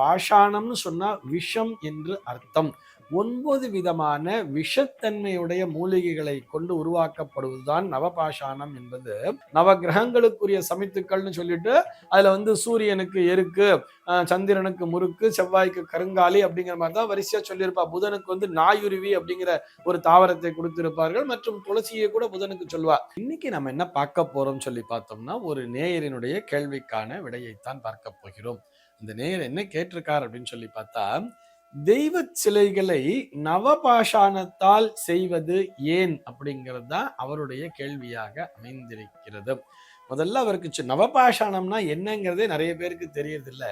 பாஷாணம்னு சொன்னா விஷம் என்று அர்த்தம். ஒன்பது விதமான விஷத்தன்மையுடைய மூலிகைகளை கொண்டு உருவாக்கப்படுவதுதான் நவபாஷாணம் என்பது. நவ கிரகங்களுக்குரிய சமித்துக்கள்னு சொல்லிட்டு அதுல வந்து சூரியனுக்கு எருக்கு சந்திரனுக்கு முறுக்கு செவ்வாய்க்கு கருங்காலி அப்படிங்கிற மாதிரி தான் வரிசையா சொல்லியிருப்பா. புதனுக்கு வந்து நாயுருவி அப்படிங்கிற ஒரு தாவரத்தை கொடுத்திருப்பார்கள். மற்றும் துளசியை கூட புதனுக்கு சொல்லுவா. இன்னைக்கு நம்ம என்ன பார்க்க போறோம் சொல்லி பார்த்தோம்னா ஒரு நேயரினுடைய கேள்விக்கான விடையைத்தான் பார்க்க போகிறோம். இந்த நேயர் என்ன கேட்டிருக்கார் அப்படின்னு சொல்லி பார்த்தா தெய்வ சிலைகளை நவபாஷாணத்தால் செய்வது ஏன்? அப்படிங்கிறது தான் அவருடைய கேள்வியாக அமைந்திருக்கிறது. முதல்ல அவருக்கு நவபாஷாணம்னா என்னங்கிறதே நிறைய பேருக்கு தெரியறதில்ல.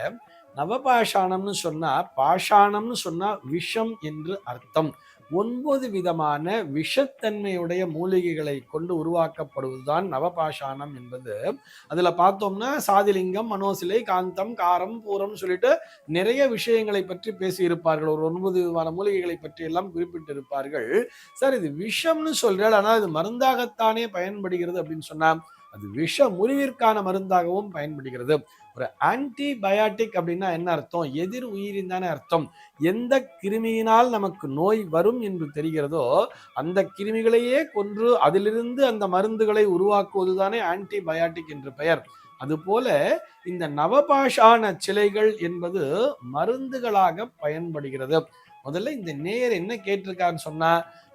நவபாஷாணம்னு சொன்னா பாஷாணம்னு சொன்னா விஷம் என்று அர்த்தம். ஒன்பது விதமான விஷத்தன்மையுடைய மூலிகைகளை கொண்டு உருவாக்கப்படுவதுதான் நவபாஷாணம் என்பது. அதுல பார்த்தோம்னா சாதிலிங்கம் மனோசிலை காந்தம் காரம் பூரம் சொல்லிட்டு நிறைய விஷயங்களை பற்றி பேசியிருப்பார்கள். ஒரு ஒன்பது விதமான மூலிகைகளை பற்றி எல்லாம் குறிப்பிட்டிருப்பார்கள். சார் இது விஷம்னு சொல்றாள் ஆனால் இது மருந்தாகத்தானே பயன்படுகிறது அப்படின்னு சொன்னா அது விஷ முறிவிற்கான மருந்தாகவும் பயன்படுகிறது. ஒரு ஆன்டிபயாட்டிக் அப்படின்னா என்ன அர்த்தம்? எதிர் உயிரின் தானே அர்த்தம். எந்த கிருமியினால் நமக்கு நோய் வரும் என்று தெரிகிறதோ அந்த கிருமிகளையே கொன்று அதிலிருந்து அந்த மருந்துகளை உருவாக்குவது தானே ஆன்டிபயாட்டிக் என்று பெயர். அதுபோல இந்த நவபாஷான சிலைகள் என்பது மருந்துகளாக பயன்படுகிறது. முதல்ல இந்த நேர் என்ன கேட்டிருக்கான்னு சொன்னா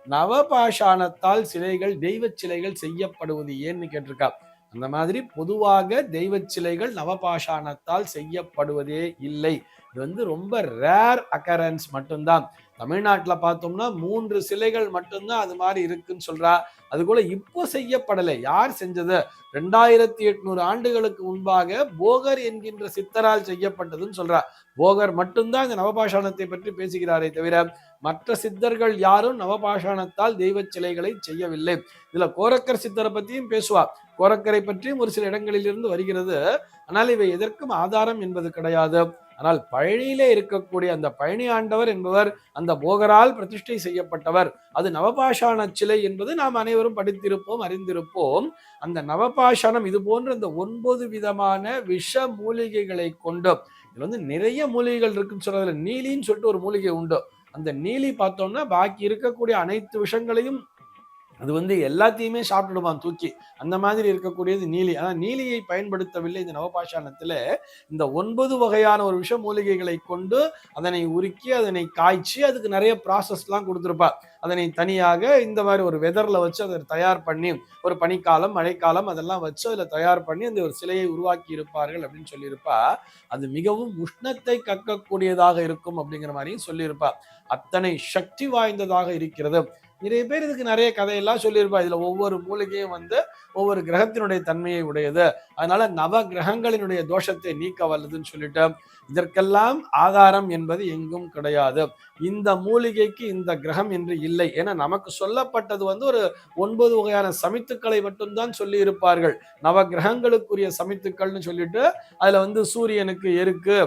நவபாஷாணத்தால் சிலைகள் தெய்வ சிலைகள் செய்யப்படுவது ஏன்னு கேட்டிருக்கா. அந்த மாதிரி பொதுவாக தெய்வ சிலைகள் நவபாஷாணத்தால் செய்யப்படுவதே இல்லை. இது வந்து ரொம்ப ரேர் அக்கரன்ஸ் மட்டும்தான். தமிழ்நாட்டில் பார்த்தோம்னா மூன்று சிலைகள் மட்டும்தான் அது மாதிரி இருக்குன்னு சொல்றா. அது கூட இப்போ செய்யப்படலை. யார் செஞ்சது? ரெண்டாயிரத்தி எட்நூறு ஆண்டுகளுக்கு முன்பாக போகர் என்கின்ற சித்தரால் செய்யப்பட்டதுன்னு சொல்றா. போகர் மட்டும்தான் இந்த நவபாஷாணத்தை பற்றி பேசுகிறாரே தவிர மற்ற சித்தர்கள் யாரும் நவபாஷாணத்தால் தெய்வ சிலைகளை செய்யவில்லை. இதுல கோரக்கர் சித்தரை பற்றியும் பேசுவா. கோரக்கரை பற்றியும் ஒரு சில இடங்களில் இருந்து வருகிறது. ஆனால் இவை எதற்கும் ஆதாரம் என்பது கிடையாது. ஆனால் பழனியிலே இருக்கக்கூடிய அந்த பழனி ஆண்டவர் என்பவர் அந்த போகரால் பிரதிஷ்டை செய்யப்பட்டவர். அது நவபாஷாண சிலை என்பது நாம் அனைவரும் படித்திருப்போம் அறிந்திருப்போம். அந்த நவபாஷாணம் இது போன்ற இந்த ஒன்பது விதமான விஷ மூலிகைகளை கொண்டு இதில் வந்து நிறைய மூலிகைகள் இருக்குன்னு சொல்றதுல நீலின்னு சொல்லிட்டு ஒரு மூலிகை உண்டு. அந்த நீலி பார்த்தோம்னா பாக்கி இருக்கக்கூடிய அனைத்து விஷங்களையும் அது வந்து எல்லாத்தையுமே சாப்பிட்டுடுவான் தூக்கி? அந்த மாதிரி இருக்கக்கூடியது நீலி. ஆனால் நீலியை பயன்படுத்தவில்லை இந்த நவபாஷாணத்தில். இந்த ஒன்பது வகையான ஒரு விஷ மூலிகைகளை கொண்டு அதனை உருக்கி அதனை காய்ச்சி அதுக்கு நிறைய ப்ராசஸ்லாம் கொடுத்துருப்பா. அதனை தனியாக இந்த மாதிரி ஒரு வெதரில் வச்சு அதை தயார் பண்ணி ஒரு பனிக்காலம் மழைக்காலம் அதெல்லாம் வச்சு அதில் தயார் பண்ணி அந்த ஒரு சிலையை உருவாக்கி இருப்பார்கள் அப்படின்னு சொல்லியிருப்பா. அது மிகவும் உஷ்ணத்தை கக்கக்கூடியதாக இருக்கும் அப்படிங்கிற மாதிரியும் சொல்லியிருப்பா. அத்தனை சக்தி வாய்ந்ததாக இருக்கிறது. நிறைய பேர் இதுக்கு நிறைய கதையெல்லாம் சொல்லியிருப்பா இதுல ஒவ்வொரு மூலிகையும் வந்து ஒவ்வொரு கிரகத்தினுடைய தன்மையை உடையது. அதனால நவ கிரகங்களினுடைய தோஷத்தை நீக்க வல்லதுன்னு சொல்லிட்டு இதற்கெல்லாம் ஆதாரம் என்பது எங்கும் கிடையாது. இந்த மூலிகைக்கு இந்த கிரகம் என்று இல்லை. ஏன்னா நமக்கு சொல்லப்பட்டது வந்து ஒரு ஒன்பது வகையான சமித்துக்களை மட்டும்தான் சொல்லி இருப்பார்கள் நவ கிரகங்களுக்குரிய சமித்துக்கள்னு சொல்லிட்டு அதுல வந்து சூரியனுக்கு எருக்கு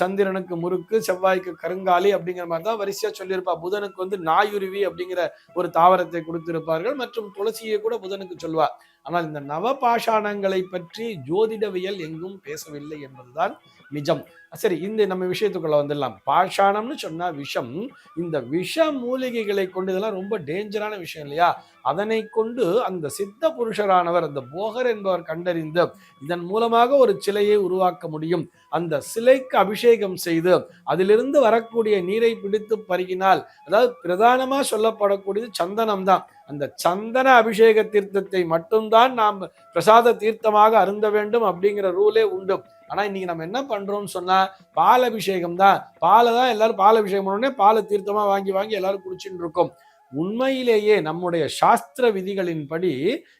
சந்திரனுக்கு முறுக்கு செவ்வாய்க்கு கருங்காலி அப்படிங்கிற மாதிரி தான் வரிசையா சொல்லியிருப்பா. புதனுக்கு வந்து நாயுருவி அப்படிங்கிற ஒரு தாவரத்தை கொடுத்திருப்பார்கள். மற்றும் துளசியை கூட புதனுக்கு சொல்வார் ஆனால் இந்த நவபாஷாணங்களை பற்றி ஜோதிடவியல் எங்கும் பேசவில்லை என்பதுதான் நிஜம். சரி இந்த நம்ம விஷயத்துக்குள்ள வந்துடலாம். பாஷாணம்னு சொன்னா விஷம். இந்த விஷ மூலிகைகளை கொண்டு இதெல்லாம் ரொம்ப டேஞ்சரான விஷயம் இல்லையா? அதனை கொண்டு அந்த சித்த புருஷரானவர் அந்த போகர் என்பவர் கண்டறிந்து இதன் மூலமாக ஒரு சிலையை உருவாக்க முடியும். அந்த சிலைக்கு அபிஷேகம் செய்து அதிலிருந்து வரக்கூடிய நீரை பிடித்து பருகினால் அதாவது பிரதானமாக சொல்லப்படக்கூடியது சந்தனம் தான். அந்த சந்தன அபிஷேக தீர்த்தத்தை மட்டும்தான் நாம் பிரசாத தீர்த்தமாக அருந்த வேண்டும் அப்படிங்கிற ரூலே உண்டு. ஆனால் இன்னைக்கு நம்ம என்ன பண்ணுறோம்னு சொன்னால் பால் அபிஷேகம் தான். பாலை தான் எல்லாரும் பால் அபிஷேகம் பண்ணோடனே பாலை தீர்த்தமாக வாங்கி வாங்கி எல்லாரும் குடிச்சுட்டு இருக்கோம். உண்மையிலேயே நம்முடைய சாஸ்திர விதிகளின்படி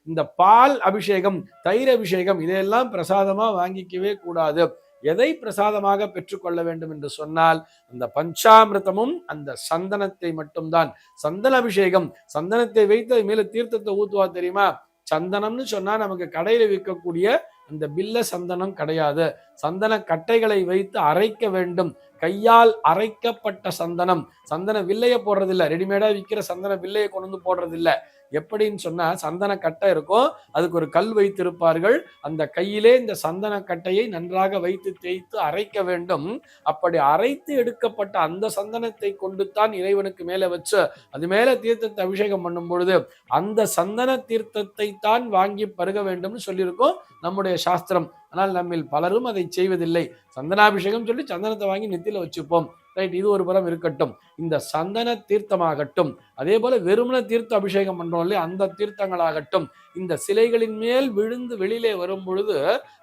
இந்த பால் அபிஷேகம் தயிர் அபிஷேகம் இதையெல்லாம் பிரசாதமா வாங்கிக்கவே கூடாது. எதை பிரசாதமாக பெற்றுக்கொள்ள வேண்டும் என்று சொன்னால் அந்த பஞ்சாமிர்தமும் அந்த சந்தனத்தை மட்டும்தான். சந்தன அபிஷேகம் சந்தனத்தை வைத்து அது மேல தீர்த்தத்தை ஊத்துவா தெரியுமா? சந்தனம்னு சொன்னா நமக்கு கடையில விற்கக்கூடிய அந்த பில்ல சந்தனம் கிடையாது. சந்தன கட்டைகளை வைத்து அரைக்க வேண்டும். கையால் அரைக்கப்பட்ட சந்தனம். சந்தன வில்லைய இல்லை ரெடிமேடா விற்கிற சந்தன வில்லையை கொண்டு வந்து போடுறதில்ல. எப்படின்னு சொன்னா சந்தன கட்டை இருக்கும். அதுக்கு ஒரு கல் வைத்திருப்பார்கள். அந்த கையிலே இந்த சந்தன கட்டையை நன்றாக வைத்து தேய்த்து அரைக்க வேண்டும். அப்படி அரைத்து எடுக்கப்பட்ட அந்த சந்தனத்தை கொண்டு தான் இறைவனுக்கு மேலே வச்சு அது மேல தீர்த்தத்தை அபிஷேகம் பண்ணும் பொழுது அந்த சந்தன தீர்த்தத்தை தான் வாங்கி பருக வேண்டும்னு சொல்லியிருக்கோம் நம்முடைய சாஸ்திரம். ஆனால் நம்மில் பலரும் அதை செய்வதில்லை. சந்தனாபிஷேகம் சொல்லி சந்தனத்தை வாங்கி நெத்தியில் வச்சுப்போம். ரைட் இது ஒரு புறம் இருக்கட்டும். இந்த சந்தன தீர்த்தமாகட்டும் அதே போல வெறுமன தீர்த்த அபிஷேகம் பண்றோம் இல்லையா? அந்த தீர்த்தங்களாகட்டும் இந்த சிலைகளின் மேல் விழுந்து வெளியிலே வரும் பொழுது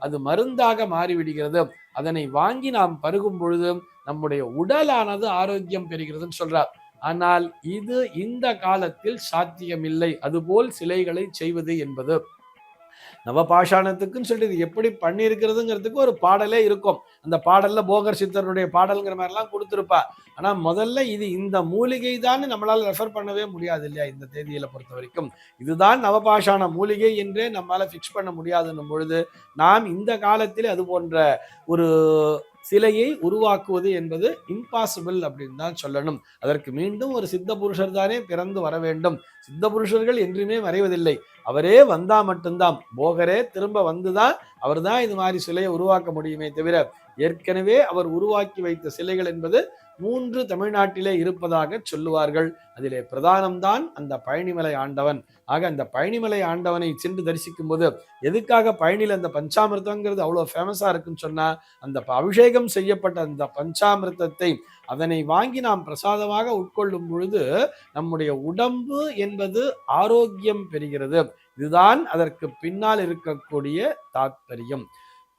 அது மருந்தாக மாறிவிடுகிறது. அதனை வாங்கி நாம் பருகும் பொழுது நம்முடைய உடலானது ஆரோக்கியம் பெறுகிறதுன்னு சொல்றார். ஆனால் இது இந்த காலத்தில் சாத்தியமில்லை. அதுபோல் சிலைகளை செய்வது என்பது. நவபாஷாணத்துக்குன்னு சொல்லிட்டு இது எப்படி பண்ணியிருக்கிறதுங்கிறதுக்கு ஒரு பாடலே இருக்கும். அந்த பாடல்ல போகர் சித்தருடைய பாடல்ங்கிற மாதிரிலாம் கொடுத்துருப்பா. ஆனா முதல்ல இது இந்த மூலிகை தான் நம்மளால ரெஃபர் பண்ணவே முடியாது இல்லையா இந்த தேதியில பொறுத்த வரைக்கும். இதுதான் நவபாஷாண மூலிகை என்றே நம்மளால ஃபிக்ஸ் பண்ண முடியாதுன்னும் பொழுது நாம் இந்த காலத்தில் அது போன்ற ஒரு சிலையை உருவாக்குவது என்பது இம்பாசிபிள் அப்படின்னு தான் சொல்லணும். அதற்கு மீண்டும் ஒரு சித்த புருஷர் தானே பிறந்து வர வேண்டும். சித்த புருஷர்கள் என்றுமே மறைவதில்லை. அவரே வந்தா மட்டும்தான். போகரே திரும்ப வந்துதான் அவர் தான் இது மாதிரி சிலையை உருவாக்க முடியுமே தவிர ஏற்கனவே அவர் உருவாக்கி வைத்த சிலைகள் என்பது மூன்று தமிழ்நாட்டிலே இருப்பதாக சொல்லுவார்கள். அதிலே பிரதானம்தான் அந்த பழனிமலை ஆண்டவன். ஆக அந்த பழனிமலை ஆண்டவனை சென்று தரிசிக்கும் போது எதுக்காக பழனியில் அந்த பஞ்சாமிர்தங்கிறது அவ்வளோ ஃபேமஸாக இருக்குன்னு சொன்னால் அந்த அபிஷேகம் செய்யப்பட்ட அந்த பஞ்சாமிர்தத்தை அதனை வாங்கி நாம் பிரசாதமாக உட்கொள்ளும் பொழுது நம்முடைய உடம்பு என்பது ஆரோக்கியம் பெறுகிறது. இதுதான் அதற்கு பின்னால் இருக்கக்கூடிய தாத்பரியம்.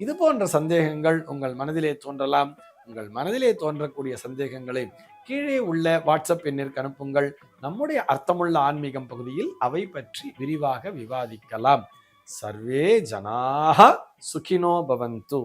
இது போன்ற சந்தேகங்கள் உங்கள் மனதிலே தோன்றலாம். உங்கள் மனதிலே தோன்றக்கூடிய சந்தேகங்களை கீழே உள்ள வாட்ஸ்அப் எண்ணிற்கு அனுப்புங்கள். நம்முடைய அர்த்தமுள்ள ஆன்மீகம் பகுதியில் அவை பற்றி விரிவாக விவாதிக்கலாம். சர்வே ஜனாக சுகினோ பவந்து.